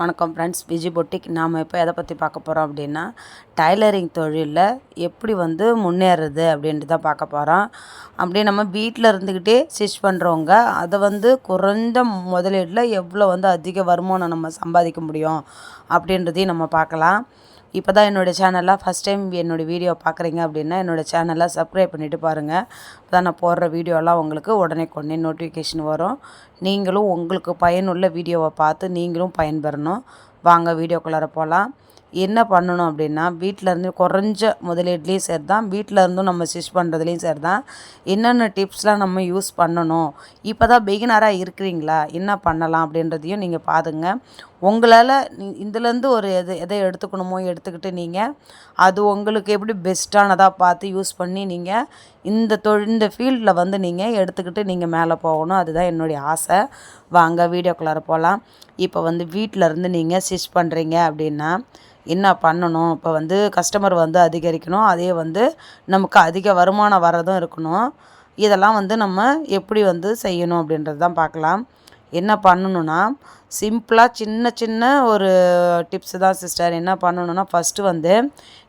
வணக்கம் friends Viji boutique. நாம் இப்போ எதை பற்றி பார்க்க போகிறோம் அப்படின்னா டைலரிங் தொழிலில் எப்படி வந்து முன்னேறுறது அப்படின்ட்டு தான் பார்க்க போகிறோம் அப்படியே நம்ம வீட்டில் இருந்துக்கிட்டே ஸ்டிச் பண்ணுறவங்க அதை வந்து குறைந்த முதலீட்டில் எவ்வளோ வந்து அதிக வருமானம் நம்ம சம்பாதிக்க முடியும் அப்படின்றதையும் நம்ம பார்க்கலாம். இப்போ தான் என்னோடய சேனலாக ஃபஸ்ட் டைம் என்னோடய வீடியோ பார்க்குறீங்க அப்படின்னா என்னோடய சேனலை சப்ஸ்கிரைப் பண்ணிவிட்டு பாருங்கள் அப்போ தான் நான் போடுற வீடியோலாம் உங்களுக்கு உடனே கொண்டே நோட்டிஃபிகேஷன் வரும். நீங்களும் உங்களுக்கு பயனுள்ள வீடியோவை பார்த்து நீங்களும் பயன்பெறணும். வாங்க வீடியோக்குள்ளார போகலாம் என்ன பண்ணணும் அப்படின்னா வீட்டில் இருந்து குறைஞ்ச முதலீட்லேயும் சரி தான் வீட்டில் இருந்தும் நம்ம ஸ்டிச் பண்ணுறதுலேயும் சரி தான் என்னென்ன டிப்ஸ்லாம் நம்ம யூஸ் பண்ணணும்? இப்போ தான் பிகினராக இருக்கிறீங்களா? என்ன பண்ணலாம் அப்படின்றதையும் நீங்கள் பாருங்க. உங்களால் இதுலேருந்து ஒரு எது எதை எடுத்துக்கணுமோ எடுத்துக்கிட்டு நீங்கள் அது உங்களுக்கு எப்படி பெஸ்ட்டானதாக பார்த்து யூஸ் பண்ணி நீங்கள் இந்த தொழில் இந்த ஃபீல்டில் வந்து நீங்கள் எடுத்துக்கிட்டு நீங்கள் மேலே போகணும். அதுதான் என்னுடைய ஆசை. வாங்க வீடியோக்குள்ளார போகலாம் இப்போ வந்து வீட்டிலருந்து நீங்கள் ஸ்டிச் பண்ணுறீங்க அப்படின்னா என்ன பண்ணணும்? இப்போ வந்து கஸ்டமர் வந்து அதிகரிக்கணும். அதே வந்து நமக்கு அதிக வருமானம் வரதும் இருக்கணும். இதெல்லாம் வந்து நம்ம எப்படி வந்து செய்யணும் அப்படின்றது தான் பார்க்கலாம். என்ன பண்ணணுன்னா சிம்பிளாக சின்ன சின்ன ஒரு டிப்ஸு தான் சிஸ்டர் என்ன பண்ணணுன்னா ஃபஸ்ட்டு வந்து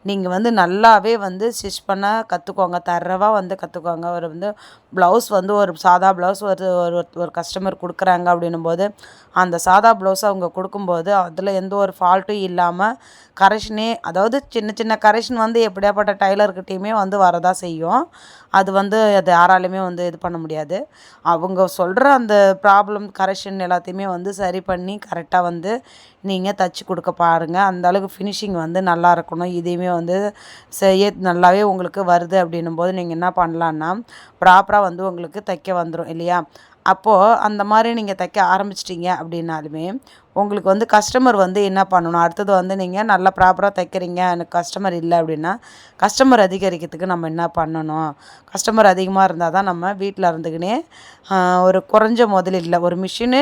நீங்கள் வந்து நல்லாவே வந்து ஸ்டிச் பண்ண கற்றுக்கோங்க தரவாக வந்து கற்றுக்கோங்க ஒரு வந்து ப்ளவுஸ் வந்து ஒரு சாதா ப்ளவுஸ் ஒரு ஒரு ஒரு கஸ்டமர் கொடுக்குறாங்க அப்படின்னும் போது அந்த சாதா ப்ளவுஸ் அவங்க கொடுக்கும்போது அதில் எந்த ஒரு ஃபால்ட்டும் இல்லாமல் கரெக்ஷனே அதாவது சின்ன சின்ன கரெக்ஷன் வந்து எப்படியாப்பட்ட டைலர்கிட்டையுமே வந்து வரதான் செய்யும். அது வந்து அது யாராலையுமே வந்து இது பண்ண முடியாது. அவங்க சொல்கிற அந்த ப்ராப்ளம் கரெக்ஷன் எல்லாத்தையுமே வந்து சரி பண்ணி கரெக்டாக வந்து நீங்கள் தச்சு கொடுக்க பாருங்கள் அந்தளவுக்கு ஃபினிஷிங் வந்து நல்லா இருக்கணும். இதையுமே வந்து செய்ய நல்லாவே உங்களுக்கு வருது அப்படின்னும் போது நீங்கள் என்ன பண்ணலான்னா ப்ராப்பராக வந்து உங்களுக்கு தைக்க வந்துடும் இல்லையா? அப்போது அந்த மாதிரி நீங்கள் தைக்க ஆரம்பிச்சிட்டிங்க அப்படின்னாலுமே உங்களுக்கு வந்து கஸ்டமர் வந்து என்ன பண்ணணும்? அடுத்தது வந்து நீங்கள் நல்லா ப்ராப்பராக தைக்கிறீங்க எனக்கு கஸ்டமர் இல்லை அப்படின்னா கஸ்டமர் அதிகரிக்கிறதுக்கு நம்ம என்ன பண்ணணும்? கஸ்டமர் அதிகமாக இருந்தால் தான் நம்ம வீட்டில் இருந்துக்கினே ஒரு குறைஞ்ச முதலில் ஒரு மிஷினு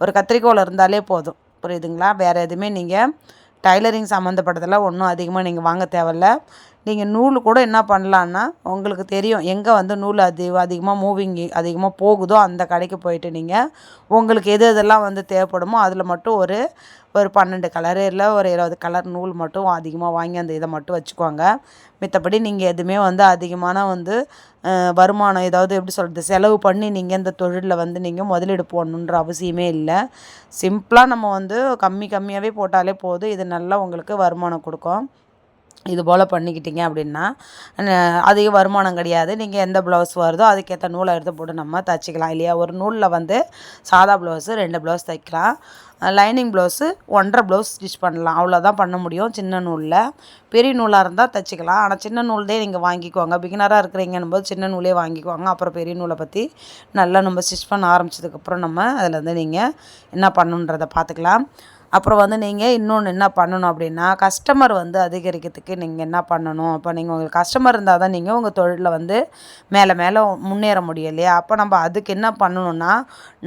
ஒரு கத்திரிக்கோல் இருந்தாலே போதும். புரியுதுங்களா? வேறு எதுவுமே நீங்கள் டைலரிங் சம்மந்தப்பட்டதெல்லாம் ஒன்றும் அதிகமாக நீங்கள் வாங்க தேவையில்ல. நீங்கள் நூல் கூட என்ன பண்ணலான்னா உங்களுக்கு தெரியும் எங்கே வந்து நூல் அதி அதிகமாக மூவிங் அதிகமாக போகுதோ அந்த கடைக்கு போயிட்டு நீங்கள் உங்களுக்கு எது எதெல்லாம் வந்து தேவைப்படுமோ அதில் மட்டும் ஒரு ஒரு பன்னெண்டு கலரு இல்லை ஒரு இருபது கலர் நூல் மட்டும் அதிகமாக வாங்கி அந்த இதை மட்டும் வச்சுக்கோங்க. மித்தபடி நீங்கள் எதுவுமே வந்து அதிகமான வந்து வருமானம் ஏதாவது எப்படி சொல்கிறது செலவு பண்ணி நீங்கள் இந்த தொழிலில் வந்து நீங்கள் முதலீடு போடணுன்ற அவசியமே இல்லை. சிம்பிளாக நம்ம வந்து கம்மி கம்மியாகவே போட்டாலே போதும். இது நல்லா உங்களுக்கு வருமானம் கொடுக்கும். இது போல் பண்ணிக்கிட்டீங்க அப்படின்னா அதிக வருமானம் கிடையாது. நீங்கள் எந்த ப்ளவுஸ் வருதோ அதுக்கேற்ற நூலை எடுத்து போட்டு நம்ம தைச்சிக்கலாம் இல்லையா? ஒரு நூலில் வந்து சாதா ப்ளவுஸு ரெண்டு ப்ளவுஸ் தைக்கலாம். லைனிங் ப்ளவுஸு ஒன்றரை ப்ளவுஸ் ஸ்டிச் பண்ணலாம். அவ்வளோதான் பண்ண முடியும் சின்ன நூலில். பெரிய நூலாக இருந்தால் தைச்சிக்கலாம். ஆனால் சின்ன நூல்தே நீங்கள் வாங்கிக்குவாங்க பிகினராக இருக்கிறீங்கன்னு போது சின்ன நூலே வாங்கிக்குவாங்க அப்புறம் பெரிய நூலை பற்றி நல்லா நம்ம ஸ்டிச் பண்ண ஆரம்பித்ததுக்கப்புறம் நம்ம அதில் வந்து நீங்கள் என்ன பண்ணுன்றதை பார்த்துக்கலாம். அப்புறம் வந்து நீங்கள் இன்னொன்று என்ன பண்ணணும் அப்படின்னா கஸ்டமர் வந்து அதிகரிக்கிறதுக்கு நீங்கள் என்ன பண்ணணும்? அப்போ நீங்கள் உங்களுக்கு கஸ்டமர் இருந்தால் தான் நீங்கள் உங்கள் தொழிலில் வந்து மேலே மேலே முன்னேற முடியும் இல்லையா? அப்போ நம்ம அதுக்கு என்ன பண்ணணும்னா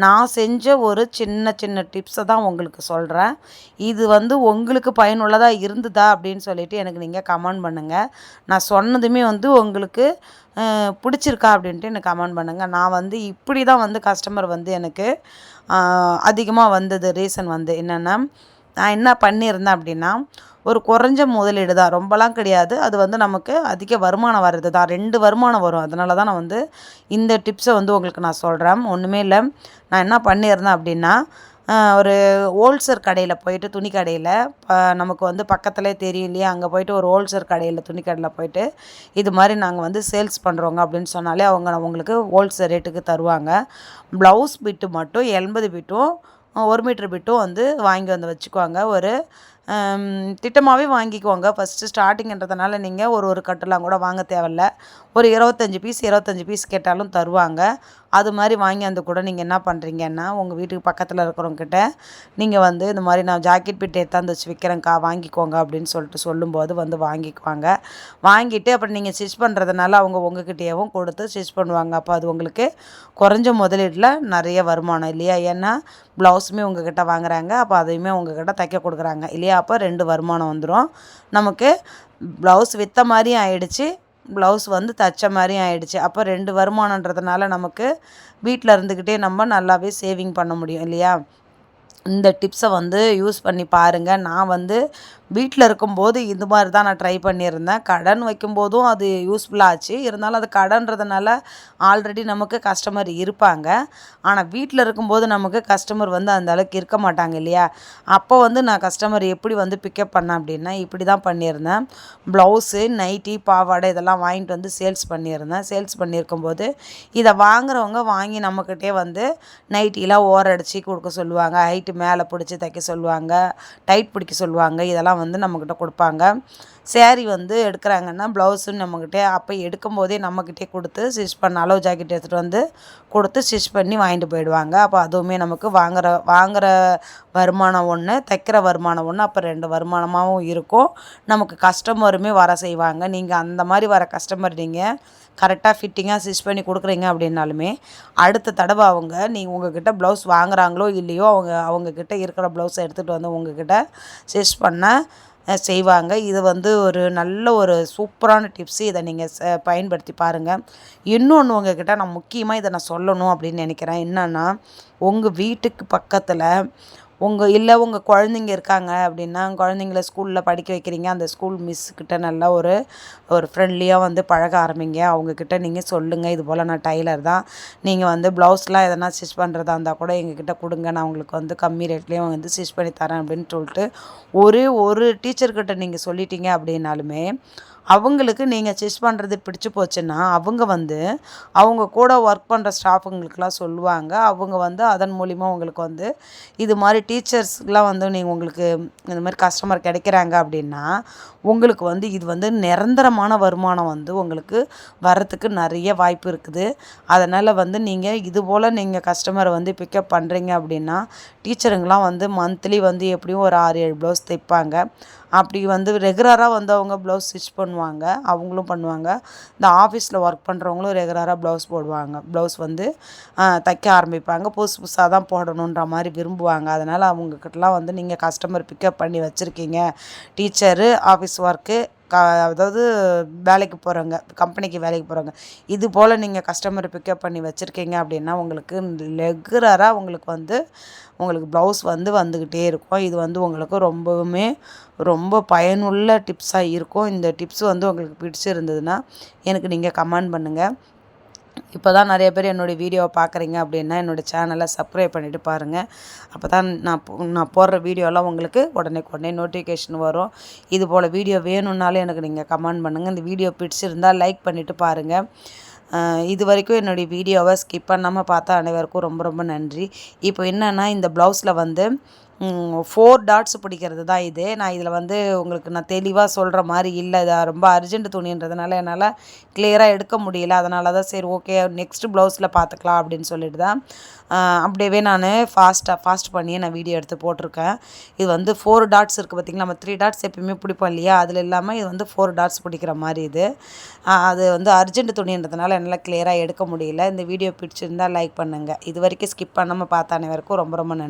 நான் செஞ்ச ஒரு சின்ன சின்ன டிப்ஸை தான் உங்களுக்கு சொல்கிறேன் இது வந்து உங்களுக்கு பயனுள்ளதாக இருந்ததா அப்படின்னு சொல்லிவிட்டு எனக்கு நீங்கள் கமெண்ட் பண்ணுங்கள் நான் சொன்னதுமே வந்து உங்களுக்கு பிடிச்சிருக்கா அப்படின்ட்டு எனக்கு கமெண்ட் பண்ணுங்கள் நான் வந்து இப்படி தான் வந்து கஸ்டமர் வந்து எனக்கு அதிகமாக வந்தது ரீசன் வந்து என்னென்னா நான் என்ன பண்ணியிருந்தேன் அப்படின்னா ஒரு குறைஞ்ச முதலீடு தான். ரொம்பலாம் கிடையாது. அது வந்து நமக்கு அதிக வருமானம் வர்றது தான். ரெண்டு வருமானம் வரும். அதனால தான் நான் வந்து இந்த டிப்ஸை வந்து உங்களுக்கு நான் சொல்கிறேன் ஒன்றுமே இல்லை. நான் என்ன பண்ணியிருந்தேன் அப்படின்னா ஒரு ஹோல்சேல் கடையில் போயிட்டு துணி கடையில் நமக்கு வந்து பக்கத்துலேயே தெரியும் இல்லையா? அங்கே போயிட்டு ஒரு ஹோல்சேல் கடையில் துணி கடையில் போயிட்டு இது மாதிரி நாங்கள் வந்து சேல்ஸ் பண்ணுறோங்க அப்படின்னு சொன்னாலே அவங்க அவங்களுக்கு ஹோல்சேல் ரேட்டுக்கு தருவாங்க. ப்ளவுஸ் பிட்டு மட்டும் எண்பது பிட்டும் ஒரு மீட்ரு பிட்டும் வந்து வாங்கி வந்து வச்சுக்குவாங்க. ஒரு திட்டமாகவே வாங்கிக்கோங்க. ஃபஸ்ட்டு ஸ்டார்டிங்கன்றதுனால நீங்கள் ஒரு ஒரு கட்டுலாம் கூட வாங்க தேவையில்ல. ஒரு இருபத்தஞ்சி பீஸ் இருபத்தஞ்சி பீஸ் கேட்டாலும் தருவாங்க. அது மாதிரி வாங்கி அந்த கூட நீங்கள் என்ன பண்ணுறீங்கன்னா உங்கள் வீட்டுக்கு பக்கத்தில் இருக்கிறவங்கக்கிட்ட நீங்கள் வந்து இந்த மாதிரி நான் ஜாக்கெட் பிட் எடுத்தாந்து வச்சு விற்கிறேங்க்கா வாங்கிக்கோங்க அப்படின்னு சொல்லிட்டு சொல்லும்போது வந்து வாங்கிக்குவாங்க. வாங்கிட்டு அப்புறம் நீங்கள் ஸ்டிச் பண்ணுறதுனால அவங்க உங்ககிட்டேயும் கொடுத்து ஸ்டிச் பண்ணுவாங்க. அப்போ அது உங்களுக்கு குறைஞ்ச முதலீட்டில் நிறைய வருமானம் இல்லையா? ஏன்னா ப்ளவுஸுமே உங்ககிட்ட வாங்குறாங்க. அப்போ அதையுமே உங்ககிட்ட தைக்க கொடுக்குறாங்க. இல்லையா? அப்போ ரெண்டு வருமானம் வந்துடும் நமக்கு ப்ளவுஸ் விற்ற மாதிரியும் ஆயிடுச்சு. ப்ளவுஸ் வந்து தைச்ச மாதிரியும் ஆயிடுச்சு. அப்போ ரெண்டு வருமானன்றதுனால நமக்கு வீட்டில் இருந்துக்கிட்டே நம்ம நல்லாவே சேவிங் பண்ண முடியும் இல்லையா? இந்த டிப்ஸை வந்து யூஸ் பண்ணி பாருங்கள் நான் வந்து வீட்டில் இருக்கும்போது இது மாதிரி தான் நான் ட்ரை பண்ணியிருந்தேன். கடன் வைக்கும்போதும் அது யூஸ்ஃபுல்லாக ஆச்சு. இருந்தாலும் அது கடன்றதுனால ஆல்ரெடி நமக்கு கஸ்டமர் இருப்பாங்க. ஆனால் வீட்டில் இருக்கும்போது நமக்கு கஸ்டமர் வந்து அந்த அளவுக்கு இருக்க மாட்டாங்க இல்லையா? அப்போ வந்து நான் கஸ்டமர் எப்படி வந்து பிக்கப் பண்ணேன் அப்படின்னா இப்படி தான் பண்ணியிருந்தேன். ப்ளவுஸு நைட்டி பாவாடை இதெல்லாம் வாங்கிட்டு வந்து சேல்ஸ் பண்ணியிருந்தேன். சேல்ஸ் பண்ணியிருக்கும்போது இதை வாங்குறவங்க வாங்கி நம்மக்கிட்டே வந்து நைட்டிலாம் ஓரடிச்சு கொடுக்க சொல்லுவாங்க. ஹைட்டு மேலே பிடிச்சி தைக்க சொல்லுவாங்க டைட் பிடிக்க சொல்லுவாங்க இதெல்லாம் வந்து நம்மக்கிட்ட கொடுப்பாங்க. சேரீ வந்து எடுக்கிறாங்கன்னா ப்ளவுஸுன்னு நம்மக்கிட்டே அப்போ எடுக்கும்போதே நம்மக்கிட்டே கொடுத்து ஸ்டிச் பண்ண அளவு ஜாக்கெட் எடுத்துகிட்டு வந்து கொடுத்து ஸ்டிச் பண்ணி வாங்கிட்டு போயிடுவாங்க. அப்போ அதுவுமே நமக்கு வாங்குகிற வாங்குகிற வருமானம் ஒன்று தைக்கிற வருமானம் ஒன்று அப்போ ரெண்டு வருமானமாகவும் இருக்கும். நமக்கு கஸ்டமருமே வர செய்வாங்க. நீங்கள் அந்த மாதிரி வர கஸ்டமர் நீங்கள் கரெக்டாக ஃபிட்டிங்காக ஸ்டிச் பண்ணி கொடுக்குறீங்க அப்படின்னாலுமே அடுத்த தடவை அவங்க நீங்கள் உங்ககிட்ட ப்ளவுஸ் வாங்குகிறாங்களோ இல்லையோ அவங்க அவங்கக்கிட்ட இருக்கிற ப்ளவுஸை எடுத்துகிட்டு வந்து உங்ககிட்ட ஸ்டிச் பண்ண செய்வாங்க. இது வந்து ஒரு நல்ல ஒரு சூப்பரான டிப்ஸு இதை நீங்கள் ச பயன்படுத்தி பாருங்கள் இன்னொன்று உங்ககிட்ட நான் முக்கியமாக இதை நான் சொல்லணும் அப்படின்னு நினைக்கிறேன். என்னென்னா உங்கள் வீட்டுக்கு பக்கத்தில் உங்கள் இல்லை உங்கள் குழந்தைங்க இருக்காங்க அப்படின்னா குழந்தைங்கள ஸ்கூலில் படிக்க வைக்கிறீங்க. அந்த ஸ்கூல் மிஸ்ஸுக்கிட்ட நல்லா ஒரு ஒரு ஃப்ரெண்ட்லியாக வந்து பழக ஆரம்பிங்க. அவங்கக்கிட்ட நீங்கள் சொல்லுங்கள் இது போல் நான் டைலர் தான். நீங்கள் வந்து ப்ளவுஸ்லாம் எதனா ஸ்டிச் பண்ணுறதா இருந்தால் கூட எங்ககிட்ட கொடுங்க. நான் உங்களுக்கு வந்து கம்மி ரேட்லேயும் வந்து ஸ்டிச் பண்ணி தரேன் அப்படின்னு சொல்லிட்டு ஒரே ஒரு டீச்சர்கிட்ட நீங்கள் சொல்லிட்டீங்க அப்படின்னாலுமே அவங்களுக்கு நீங்கள் ஸ்டிச் பண்ணுறது பிடிச்சி போச்சுன்னா அவங்க வந்து அவங்க கூட ஒர்க் பண்ணுற ஸ்டாஃபுங்களுக்கெலாம் சொல்லுவாங்க. அவங்க வந்து அதன் மூலிமா உங்களுக்கு வந்து இது மாதிரி டீச்சர்ஸ்க்கெலாம் வந்து நீங்கள் உங்களுக்கு இந்த மாதிரி கஸ்டமர் கிடைக்கிறாங்க அப்படின்னா உங்களுக்கு வந்து இது வந்து நிரந்தரமான வருமானம் வந்து உங்களுக்கு வரத்துக்கு நிறைய வாய்ப்பு இருக்குது. அதனால் வந்து நீங்கள் இது போல் நீங்கள் கஸ்டமரை வந்து பிக்கப் பண்ணுறீங்க அப்படின்னா டீச்சருங்கெலாம் வந்து மந்த்லி வந்து எப்படியும் ஒரு ஆறு ஏழு ப்ளவுஸ் தைப்பாங்க. அப்படி வந்து ரெகுலராக வந்து அவங்க ப்ளவுஸ் ஸ்டிச் பண்ணுவாங்க அவங்களும் பண்ணுவாங்க. இந்த ஆஃபீஸில் ஒர்க் பண்ணுறவங்களும் ரெகுலராக ப்ளவுஸ் போடுவாங்க. ப்ளவுஸ் வந்து தைக்க ஆரம்பிப்பாங்க. புதுசு புதுசாக தான் போடணுன்ற மாதிரி விரும்புவாங்க. அதனால் அவங்கக்கிட்டலாம் வந்து நீங்கள் கஸ்டமர் பிக்கப் பண்ணி வச்சுருக்கீங்க. டீச்சரு ஆஃபீஸ் ஒர்க்கு க அதாவது வேலைக்கு போகிறவங்க கம்பெனிக்கு வேலைக்கு போகிறவங்க இது போல் நீங்கள் கஸ்டமரை பிக்கப் பண்ணி வச்சுருக்கீங்க அப்படின்னா உங்களுக்கு ரெகுலராக உங்களுக்கு வந்து உங்களுக்கு ப்ளவுஸ் வந்து வந்துக்கிட்டே இருக்கும். இது வந்து உங்களுக்கு ரொம்பவுமே ரொம்ப பயனுள்ள டிப்ஸாக இருக்கும். இந்த டிப்ஸ் வந்து உங்களுக்கு பிடிச்சிருந்ததுன்னா எனக்கு நீங்கள் கமெண்ட் பண்ணுங்கள் இப்போ தான் நிறைய பேர் என்னுடைய வீடியோவை பார்க்குறீங்க அப்படின்னா என்னோடய சேனலை சப்ஸ்கிரைப் பண்ணிவிட்டு பாருங்கள் அப்போ தான் நான் நான் போடுற வீடியோலாம் உங்களுக்கு உடனே உடனே நோட்டிஃபிகேஷன் வரும். இது போல் வீடியோ வேணும்னாலும் எனக்கு நீங்கள் கமெண்ட் பண்ணுங்கள் இந்த வீடியோ பிடிச்சிருந்தால் லைக் பண்ணிவிட்டு பாருங்கள் இது வரைக்கும் என்னுடைய வீடியோவை ஸ்கிப் பண்ணாமல் பார்த்தா அனைவருக்கும் ரொம்ப ரொம்ப நன்றி. இப்போ என்னென்னா இந்த ப்ளவுஸில் வந்து ஃபோர் டாட்ஸ் பிடிக்கிறது தான் இது. நான் இதில் வந்து உங்களுக்கு நான் தெளிவாக சொல்கிற மாதிரி இல்லை. இது ரொம்ப அர்ஜென்ட் துணின்றதுனால என்னால் கிளியராக எடுக்க முடியல. அதனால தான் சரி ஓகே நெக்ஸ்ட் ப்ளவுஸில் பார்த்துக்கலாம் அப்படின்னு சொல்லிட்டு தான் அப்படியே நான் ஃபாஸ்ட்டாக ஃபாஸ்ட் பண்ணியே நான் வீடியோ எடுத்து போட்டிருக்கேன். இது வந்து ஃபோர் டாட்ஸ் இருக்குது பார்த்திங்களா நம்ம த்ரீ டாட்ஸ் எப்பயுமே பிடிப்போம் இல்லையா? அதில் இல்லாமல் இது வந்து ஃபோர் டாட்ஸ் பிடிக்கிற மாதிரி இது. அது வந்து அர்ஜென்ட் துணின்றதுனால என்னால் கிளியராக எடுக்க முடியல. இந்த வீடியோ பிடிச்சிருந்தால் லைக் பண்ணுங்கள் இது வரைக்கும் ஸ்கிப் பண்ணாமல் பார்த்த அனைவருக்கும் ரொம்ப ரொம்ப நன்றி.